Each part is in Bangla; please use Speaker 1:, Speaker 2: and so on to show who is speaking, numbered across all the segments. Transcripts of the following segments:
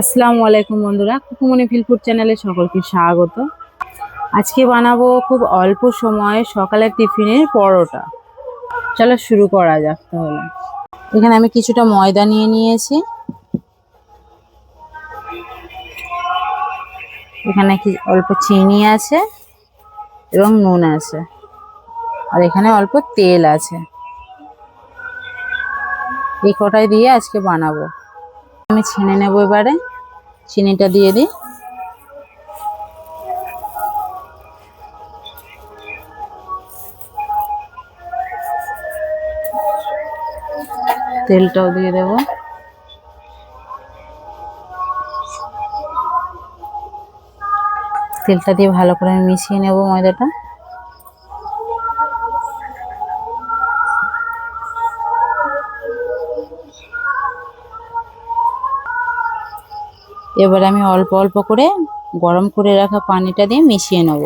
Speaker 1: আসসালামু আলাইকুম বন্ধুরা, কুকুমনি ফিল ফুড চ্যানেলে সকলকে স্বাগত। আজকে বানাবো খুব অল্প সময়ে সকালের টিফিনের পরোটা। চলো শুরু করা যাক তাহলে। এখানে আমি কিছুটা ময়দা নিয়ে নিয়েছি। এখানে কি অল্প চিনি আছে এবং নুন আছে। আর এখানে অল্প তেল আছে। এই কটাই দিয়ে আজকে বানাবো। আমি ছেনে নেব এবারে। চিনিটা দিয়ে দিই। তেলটাও দিয়ে দেবো। তেলটা দিয়ে ভালো করে মিশিয়ে নেব ময়দাটা। এবার আমি অল্প অল্প করে গরম করে রাখা পানিটা দিয়ে মিশিয়ে নেব।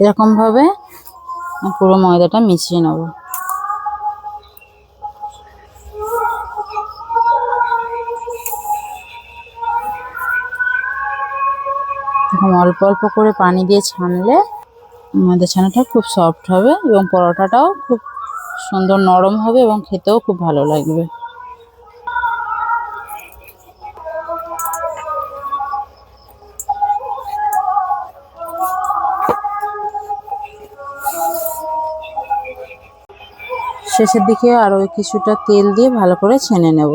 Speaker 1: এরকমভাবে পুরো ময়দাটা মিশিয়ে নেব। এরকম অল্প অল্প করে পানি দিয়ে ছানলে আমাদের ছানাটা খুব সফট হবে এবং পরোটাটাও খুব সুন্দর নরম হবে এবং খেতেও খুব ভালো লাগবে। শেষের দিকে আরও কিছুটা তেল দিয়ে ভালো করে ছেনে নেব।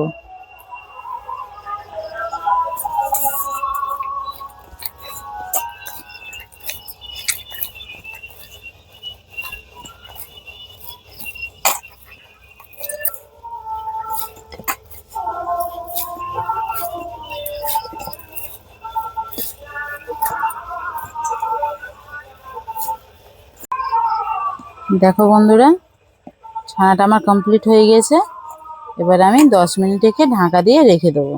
Speaker 1: দেখো বন্ধুরা, ছানাটা আমার কমপ্লিট হয়ে গেছে। এবার আমি দশ মিনিট রেখে ঢাকা দিয়ে রেখে দেবো।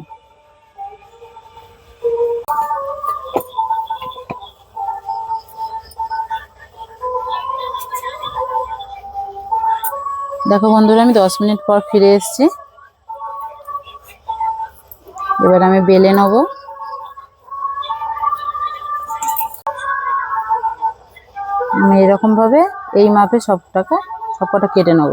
Speaker 1: দেখো বন্ধুরা, আমি দশ মিনিট পর ফিরে এসেছি। এবার আমি বেলে নেব। আমি এরকম ভাবে এই মাপে সবটাকে সবকটা কেটে নেব।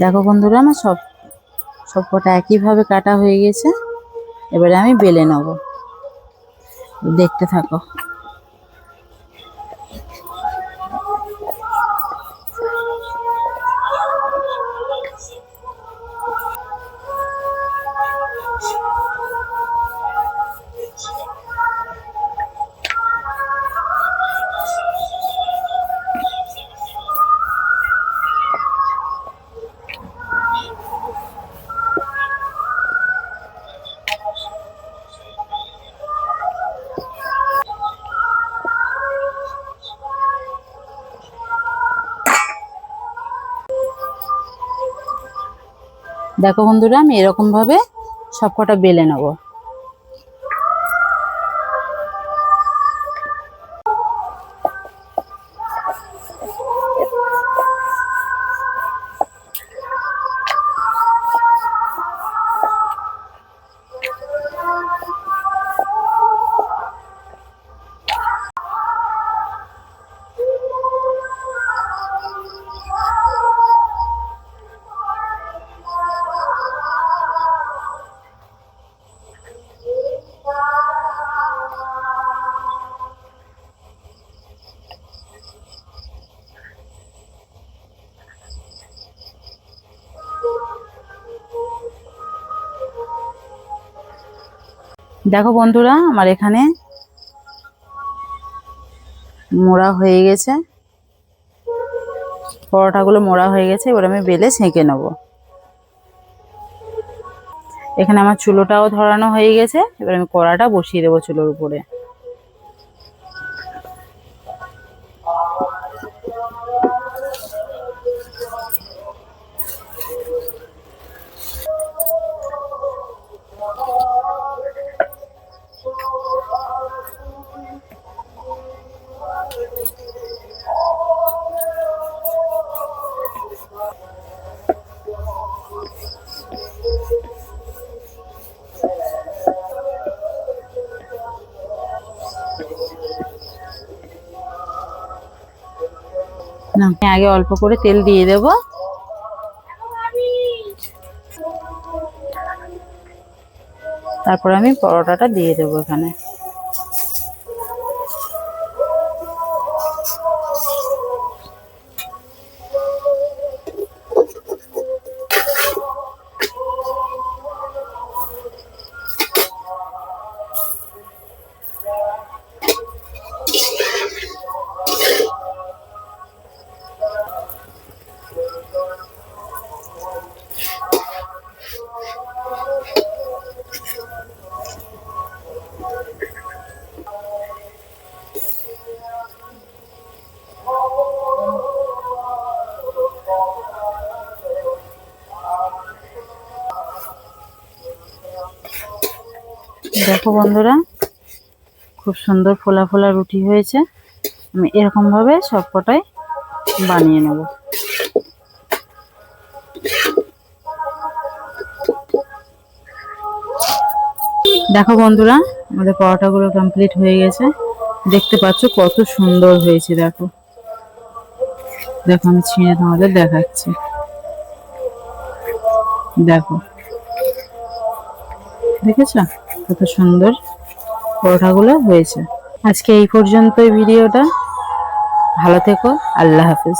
Speaker 1: দেখো বন্ধুরা, আমার সব সবকটা একইভাবে কাটা হয়ে গেছে। এবারে আমি বেলে নেব। দেখতে থাকো। দেখো বন্ধুরা আমি এরকমভাবে সবকটা বেলে নেব। দেখো বন্ধুরা, আমার এখানে মোড়া হয়ে গেছে। পরোটাগুলো মোড়া হয়ে গেছে, এবার আমি বেলে ছেঁকে নেব। এখানে আমার চুলোটাও ধরানো হয়ে গেছে, এবার আমি কড়াটা বসিয়ে দেবো চুলোর উপরে। না। আগে অল্প করে তেল দিয়ে দেব। তারপর আমি পরোটাটা দিয়ে দেবো এখানে। দেখো বন্ধুরা, খুব সুন্দর ফোলা ফোলা রুটি হয়েছে। আমি এরকম ভাবে সবকটাই বানিয়ে নেব। দেখো বন্ধুরা, আমাদের পরোটাগুলো কমপ্লিট হয়ে গেছে। দেখতে পাচ্ছ কত সুন্দর হয়েছে, দেখো। দেখো, আমি ছিঁড়ে তোমাদের দেখাচ্ছি। দেখো। দেখেছ? কত সুন্দর পরোটাগুলো হয়েছে। আজকে এই পর্যন্তই ভিডিওটা। ভালো থেকো আল্লাহ হাফেজ।